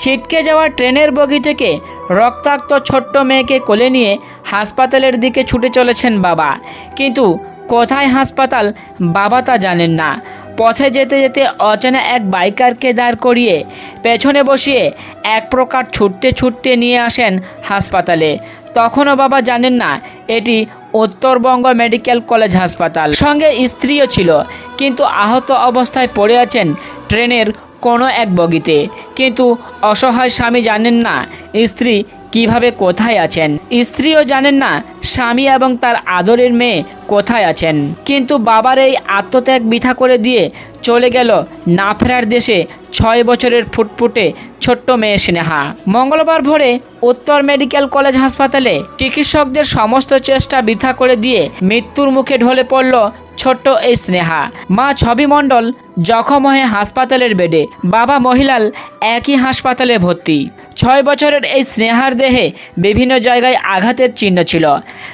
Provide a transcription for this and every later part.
ছিটকে যাওয়া ট্রেনের বগি থেকে রক্তাক্ত ছোট্ট মেয়েকে কোলে নিয়ে হাসপাতালের দিকে ছুটে চলেছেন বাবা। কিন্তু কোথায় হাসপাতাল বাবা তা জানেন না। পথে যেতে যেতে অচেনা এক বাইকারকে দাঁড় করিয়ে পেছনে বসিয়ে এক প্রকার ছুটতে ছুটতে নিয়ে আসেন হাসপাতালে। তখনও বাবা জানেন না এটি উত্তরবঙ্গ মেডিকেল কলেজ হাসপাতাল। সঙ্গে স্ত্রীও ছিল, কিন্তু আহত অবস্থায় পড়ে আছেন ট্রেনের কোনো এক বগিতে। কিন্তু অসহায় স্বামী জানেন না স্ত্রী কীভাবে কোথায় আছেন। স্ত্রীও জানেন না স্বামী এবং তার আদরের মেয়ে কোথায় আছেন? কিন্তু বাবার এই আত্মত্যাগ বৃথা করে দিয়ে চলে গেল না ফেরার দেশে ছয় বছরের ফুটফুটে ছোট্ট মেয়ে স্নেহা। মঙ্গলবার ভোরে উত্তর মেডিকেল কলেজ হাসপাতালে চিকিৎসকদের সমস্ত চেষ্টা বৃথা করে দিয়ে মৃত্যুর মুখে ঢলে পড়ল ছোট্ট এই স্নেহা। মা ছবি মণ্ডল জখম হয়ে হাসপাতালের বেডে, বাবা মহিলাল একই হাসপাতালে ভর্তি। ছয় বছরের এই স্নেহার দেহে বিভিন্ন জায়গায় আঘাতের চিহ্ন ছিল।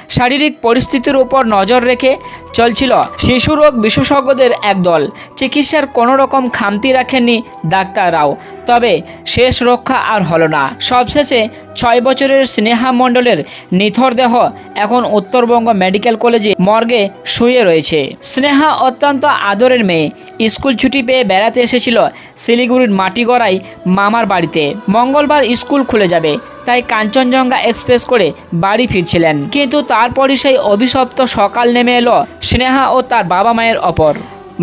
শারীরিক পরিস্থিতির উপর নজর রেখে চলছিল। শিশুরোগ বিশেষজ্ঞদের একদল। চিকিৎসার কোনো রকম খামতি রাখেননি ডাক্তাররাও। তবে শেষ রক্ষা আর হলো না। সবশেষে ছয় বছরের স্নেহা মণ্ডলের নিথর দেহ এখন উত্তরবঙ্গ মেডিকেল কলেজে মর্গে শুয়ে রয়েছে। স্নেহা অত্যন্ত আদরের মেয়ে। স্কুল ছুটি পেয়ে বেড়াতে এসেছিল শিলিগুড়ির মাটিগড়াই মামার বাড়িতে। মঙ্গলবার স্কুল খুলে যাবে। তাই কাঞ্চনজঙ্ঘা এক্সপ্রেস করে বাড়ি ফিরছিলেন। কিন্তু তারপরই সেই অভিশপ্ত সকাল নেমে এলো স্নেহা ও তার বাবা মায়ের অপর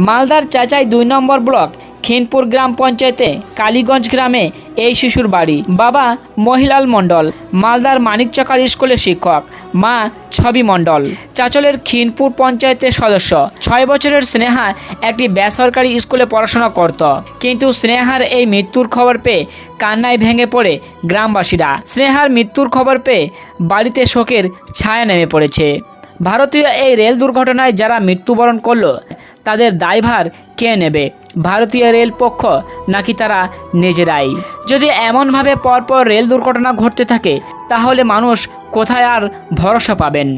মালদার চাচাই দুই নম্বর ব্লক খিনপুর গ্রাম পঞ্চায়েতে কালীগঞ্জ গ্রামে এই শিশুর বাড়ি। বাবা মহিলাল মণ্ডল, মালদার মানিকচকার স্কুলের শিক্ষক, মা ছবি মণ্ডল। চাচলের খিনপুর পঞ্চায়েতের সদস্য। ছয় বছরের স্নেহা একটি বেসরকারি স্কুলে পড়াশোনা করত। কিন্তু স্নেহার এই মৃত্যুর খবর পেয়ে কান্নায় ভেঙে পড়ে গ্রামবাসীরা। স্নেহার মৃত্যুর খবর পেয়ে বাড়িতে শোকের ছায়া নেমে পড়েছে। ভারতীয় এই রেল দুর্ঘটনায় যারা মৃত্যুবরণ করল, তাদের দায়ভার কে নেবে? ভারতীয় রেল পক্ষ নাকি তারা নিজেরাই? যদি এমনভাবে পরপর রেল দুর্ঘটনা ঘটতে থাকে, তাহলে মানুষ কোথায় আর ভরসা পাবেন?